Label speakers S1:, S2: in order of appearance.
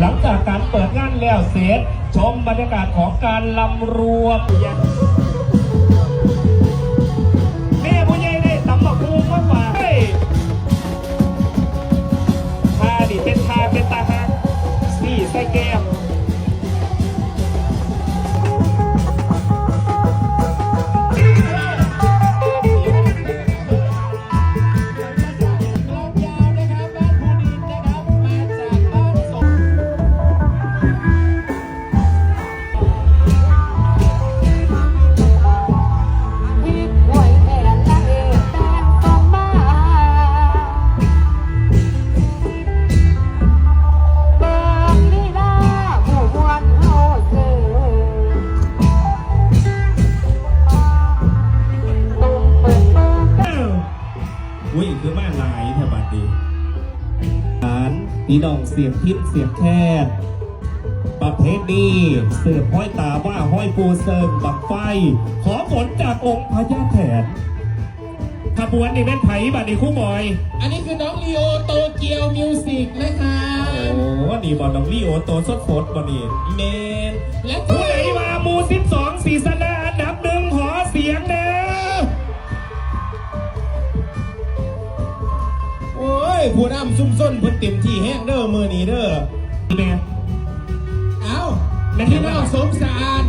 S1: หลังจากการเปิดงานแล้วเสร็จ ชมบรรยากาศของการลำรวมแม่ผู้ใหญ่ได้ตำบักฮูมากกว่าเฮ้ยทาดิเป็นทาเป็นตาหักสี่ใส่แก้ม
S2: อุ้
S1: ยคือมาหลายแถวบัดดีฐานพี่น้องเสียงพิษเสียงแคบประเพณีเสือห้อยตาว่าห้อยปูเซิงบักไฟ ขอฝนจากองค์พญาแถนขบวนนี่เป็นไผ่บัดนี้คู่บอย
S3: อันนี้คือน้องลีโอโตเกียวมิวสิกนะคะ
S1: โอ้นี่บอลน้องลี่โอโตสดฝนบอนี่เมน
S3: และ
S1: ผู้ใดมาหมูสิบสองสีสน
S3: ผู้นำซุ่มส้นเพิ่นเต็มที่แห้งเด้อมือนี้เด้อ
S1: แม่
S3: เอ้าและที่น้องสมสาร